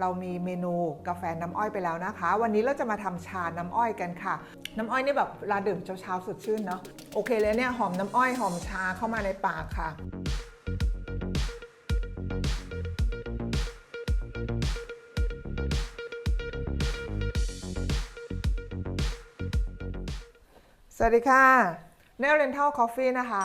เรามีเมนูกาแฟน้ำอ้อยไปแล้วนะคะ วันนี้เราจะมาทำชาน้ำอ้อยกันค่ะ น้ำอ้อยนี่แบบลาดื่มเช้าๆสดชื่นเนาะโอเคเลยเนี่ยหอมน้ำอ้อยหอมชาเข้ามาในปากค่ะสวัสดีค่ะเนลเรนทัลคอฟฟี่นะคะ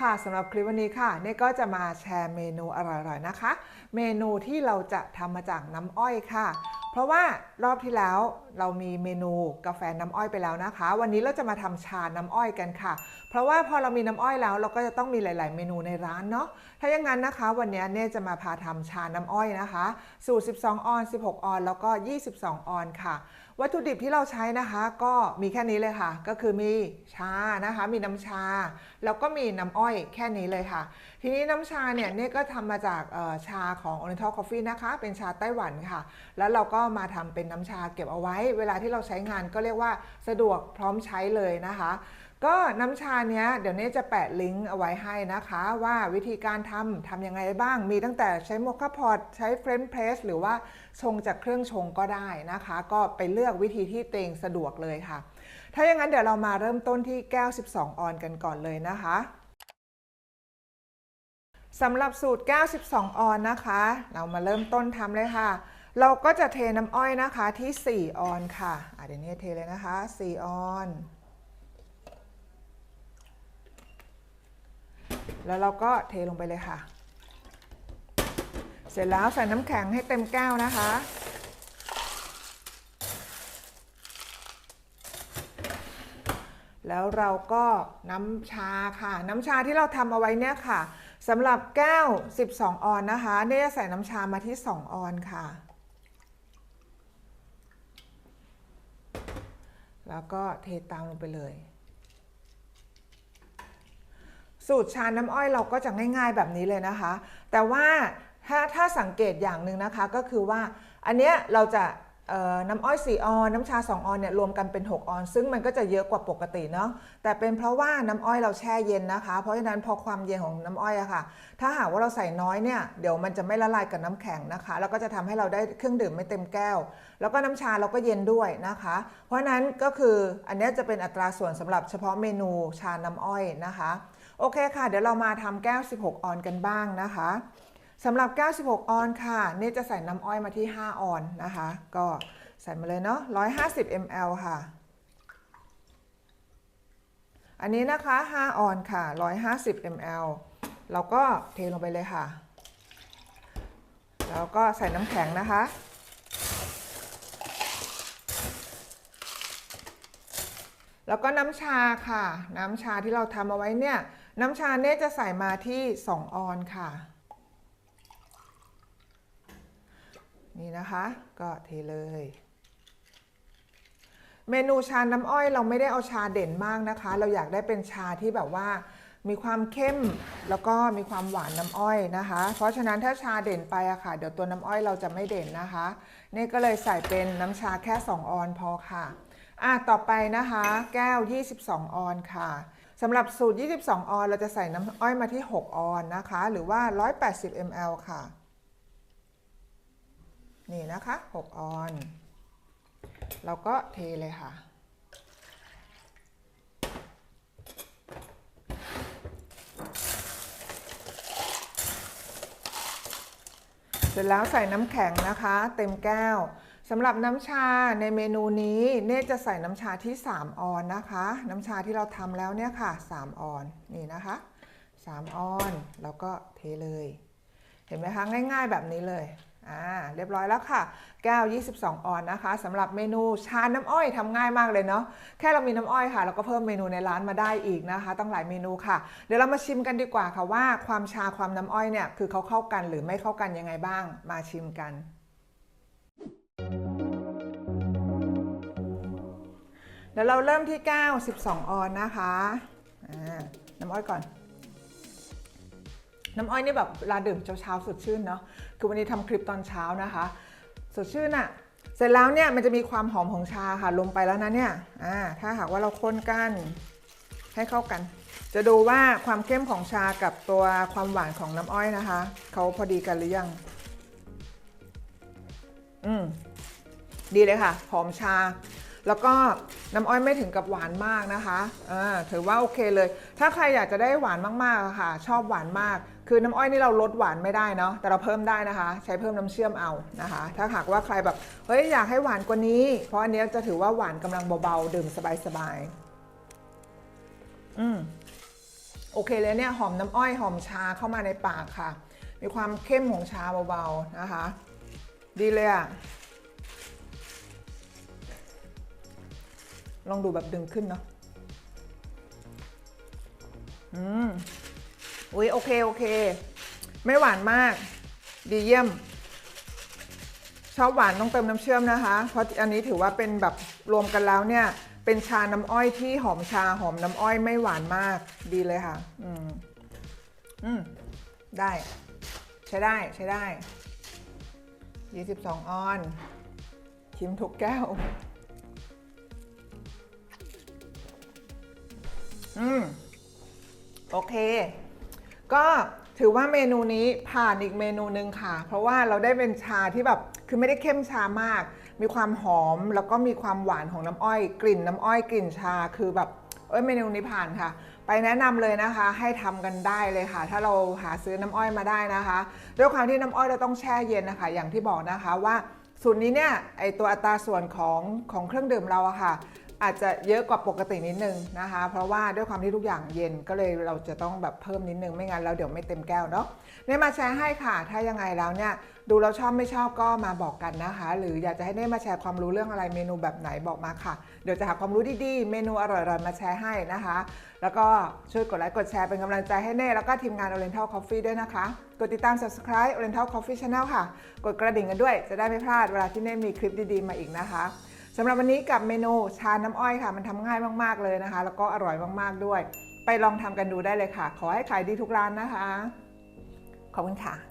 ค่ะสำหรับคลิปวันนี้ค่ะเนก็จะมาแชร์เมนูอร่อยๆนะคะ เมนูที่เราจะทำมาจากน้ำอ้อยค่ะ เพราะว่ารอบที่แล้วเรามีเมนูกาแฟน้ำอ้อยไปแล้วนะคะ วันนี้เราจะมาทำชาน้ำอ้อยกันค่ะ เพราะว่าพอเรามีน้ำอ้อยแล้ว เราก็จะต้องมีหลาย ๆ เมนูในร้านเนาะถ้าอย่างนั้นนะคะ วันนี้เน่จะมาพาทำชาน้ำอ้อยนะคะ สูตร 12 ออน 16 ออน แล้วก็ 22 ออนค่ะวัตถุดิบที่เราใช้นะคะก็มีแค่นี้เลยค่ะ ก็คือมีชานะคะ มีน้ำชา แล้วก็มีน้ำอ้อยแค่นี้เลยค่ะ ทีนี้น้ำชาเนี่ยเนี่ก็ทำมาจากชาของ Oriental Coffee นะคะ เป็นชาไต้หวันค่ะ แล้วเราก็มาทำเป็นน้ำชาเก็บเอาไว้ เวลาที่เราใช้งานก็เรียกว่าสะดวกพร้อมใช้เลยนะคะ ก็น้ำชาเนี้ยเดี๋ยวนี้จะแปะลิงก์เอาไว้ให้นะคะ ว่าวิธีการทำทำยังไงบ้าง มีตั้งแต่ใช้โมคาพอตใช้เฟรนช์เพรสหรือว่าชงจากเครื่องชงก็ได้นะคะ ก็ไปเลือกวิธีที่เตงสะดวกเลยค่ะ ถ้าอย่างนั้นเดี๋ยวเรามาเริ่มต้นที่แก้ว 12 ออนกันก่อนเลยนะคะสำหรับสูตรแก้ว 12 ออนนะคะ เรามาเริ่มต้นทำเลยค่ะ เราก็จะเทน้ำอ้อยนะคะที่ 4 ออนค่ะอะเดี๋ยวนี้เทเลยนะคะ 4 ออน แล้วเราก็เทลงไปเลยค่ะ เสร็จแล้วใส่น้ำแข็งให้เต็มแก้วนะคะ แล้วเราก็น้ำชาค่ะ น้ำชาที่เราทำเอาไว้เนี่ยค่ะสำหรับแก้ว 12 ออนนะคะเนี่ยจะใส่น้ำชามาที่ 2 ออนค่ะ แล้วก็เทตามลงไปเลย สูตรชาน้ำอ้อยเราก็จะง่ายๆแบบนี้เลยนะคะ แต่ว่าถ้าถ้าสังเกตอย่างหนึ่งนะคะก็คือว่า อันเนี้ยเราจะน้ำอ้อย 4 ออน น้ำชา 2 ออนเนี่ยรวมกันเป็น 6 ออน ซึ่งมันก็จะเยอะกว่าปกติเนาะ แต่เป็นเพราะว่าน้ำอ้อยเราแช่เย็นนะคะ เพราะฉะนั้นพอความเย็นของน้ำอ้อยอะค่ะ ถ้าหากว่าเราใส่น้อยเนี่ย เดี๋ยวมันจะไม่ละลายกับน้ำแข็งนะคะ แล้วก็จะทำให้เราได้เครื่องดื่มไม่เต็มแก้ว แล้วก็น้ำชาเราก็เย็นด้วยนะคะ เพราะฉะนั้นก็คืออันเนี้ยจะเป็นอัตราส่วนสำหรับเฉพาะเมนูชาน้ำอ้อยนะคะ โอเคค่ะ เดี๋ยวเรามาทำแก้ว 16 ออนกันบ้างนะคะสำหรับแก้ว 16 ออนค่ะเนี่จะใส่น้ำอ้อยมาที่ 5 ออนนะคะ ก็ใส่มาเลยเนาะ150 ml ค่ะ อันนี้นะคะ 5 ออนค่ะ 150 ml เราก็เทลงไปเลยค่ะ แล้วก็ใส่น้ำแข็งนะคะแล้วก็น้ำชาค่ะ น้ำชาที่เราทำเอาไว้เนี่ย น้ำชาเนี่ยจะใส่มาที่ 2 ออนค่ะ นี่นะคะ ก็เทเลย เมนูชาน้ำอ้อยเราไม่ได้เอาชาเด่นมากนะคะ เราอยากได้เป็นชาที่แบบว่ามีความเข้มแล้วก็มีความหวานน้ำอ้อยนะคะ เพราะฉะนั้นถ้าชาเด่นไปอะค่ะ เดี๋ยวตัวน้ำอ้อยเราจะไม่เด่นนะคะ นี่ก็เลยใส่เป็นน้ำชาแค่ 2 ออนพอค่ะ อะ ต่อไปนะคะ แก้ว 22 ออนค่ะ สำหรับสูตร 22 ออน เราจะใส่น้ำอ้อยมาที่ 6 ออนนะคะ หรือว่า 180 ml ค่ะ นี่นะคะ 6 ออน เราก็เทเลยค่ะ เสร็จแล้วใส่น้ำแข็งนะคะ เต็มแก้ว สำหรับน้ำชาในเมนูนี้เนตจะใส่น้ำชาที่ 3 ออนนะคะ น้ำชาที่เราทำแล้วเนี่ยค่ะ 3 ออนนี่นะคะ 3 ออนแล้วก็เทเลย เห็นไหมคะง่าย ๆ แบบนี้เลยอ่าเรียบร้อยแล้วค่ะแก้ว 22 ออนนะคะสำหรับเมนูชาน้ำอ้อยทำง่ายมากเลยเนาะแค่เรามีน้ำอ้อยค่ะ เราก็เพิ่มเมนูในร้านมาได้อีกนะคะ ตั้งหลายเมนูค่ะ เดี๋ยวเรามาชิมกันดีกว่าค่ะว่าความชาความน้ำอ้อยเนี่ยคือเขาเข้ากันหรือไม่เข้ากันยังไงบ้างมาชิมกัน เดี๋ยวเราเริ่มที่แก้ว12 ออนนะคะน้ำอ้อยก่อน น้ำอ้อยนี่แบบเวลาดื่มเช้าๆสดชื่นเนาะคือวันนี้ทำคลิปตอนเช้านะคะ สดชื่นอะ่ะเสร็จแล้วเนี่ยมันจะมีความหอมของชาค่ะลงไปแล้วนะเนี่ยถ้าหากว่าเราคนกันให้เข้ากัน จะดูว่าความเข้มของชากับตัวความหวานของน้ำอ้อยนะคะเขาพอดีกันหรือยัง อืมดีเลยค่ะ หอมชา แล้วก็น้ำอ้อยไม่ถึงกับหวานมากนะคะอ่าถือว่าโอเคเลย ถ้าใครอยากจะได้หวานมากๆอะค่ะ ชอบหวานมาก คือน้ำอ้อยนี่เราลดหวานไม่ได้เนาะแต่เราเพิ่มได้นะคะ ใช้เพิ่มน้ำเชื่อมเอานะคะ ถ้าหากว่าใครแบบเฮ้ยอยากให้หวานกว่านี้ เพราะอันเนี้ยจะถือว่าหวานกำลังเบาๆดื่มสบายๆอืมโอเคเลยเนี่ยหอมน้ำอ้อยหอมชาเข้ามาในปากค่ะ มีความเข้มของชาเบาๆนะคะ ดีเลยอะ ลองดูแบบดึงขึ้นเนาะ อืม อุ้ยโอเค โอเค ไม่หวานมาก ดีเยี่ยม ชอบหวานต้องเติมน้ำเชื่อมนะคะ เพราะอันนี้ถือว่าเป็นแบบรวมกันแล้วเนี่ย เป็นชาน้ำอ้อยที่หอมชาหอมน้ำอ้อยไม่หวานมาก ดีเลยค่ะ อืม อืม ได้ ใช้ได้ ใช้ได้ 22 ออน ชิมทุกแก้ว อืมโอเค ก็ถือว่าเมนูนี้ผ่านอีกเมนูหนึ่งค่ะ เพราะว่าเราได้เป็นชาที่แบบคือไม่ได้เข้มชามาก มีความหอมแล้วก็มีความหวานของน้ำอ้อย กลิ่นน้ำอ้อยกลิ่นชาคือแบบเอ้ยเมนูนี้ผ่านค่ะ ไปแนะนำเลยนะคะ ให้ทำกันได้เลยค่ะ ถ้าเราหาซื้อน้ำอ้อยมาได้นะคะ ด้วยความที่น้ำอ้อยเราต้องแช่เย็นนะคะ อย่างที่บอกนะคะว่าสูตรนี้เนี่ยไอตัวอัตราส่วนของของเครื่องดื่มเราอะค่ะ อาจจะเยอะกว่าปกตินิดนึงนะคะ เพราะว่าด้วยความที่ทุกอย่างเย็นก็เลยเราจะต้องแบบเพิ่มนิดนึงไม่งั้นแล้วเดี๋ยวไม่เต็มแก้วเนาะเนี่ยมาแชร์ให้ค่ะ ถ้ายังไงแล้วเนี่ยดูแล้วชอบไม่ชอบก็มาบอกกันนะคะ หรืออยากจะให้เน่มาแชร์ความรู้เรื่องอะไรเมนูแบบไหนบอกมาค่ะ เดี๋ยวจะหาความรู้ดีๆ เมนูอร่อยๆมาแชร์ให้นะคะ แล้วก็ช่วยกดไลค์กดแชร์เป็นกำลังใจให้เน่แล้วก็ทีมงาน Oriental Coffee ด้วยนะคะ กดติดตาม subscribe Oriental Coffee Channel ค่ะ กดกระดิ่งกันด้วยจะได้ไม่พลาดเวลาที่เน่มีคลิปดีๆมาอีกนะคะ สำหรับวันนี้กับเมนูชาน้ำอ้อยค่ะ มันทำง่ายมาก ๆ เลยนะคะ แล้วก็อร่อยมากๆด้วย ไปลองทำกันดูได้เลยค่ะ ขอให้ขายดีทุกร้านนะคะ ขอบคุณค่ะ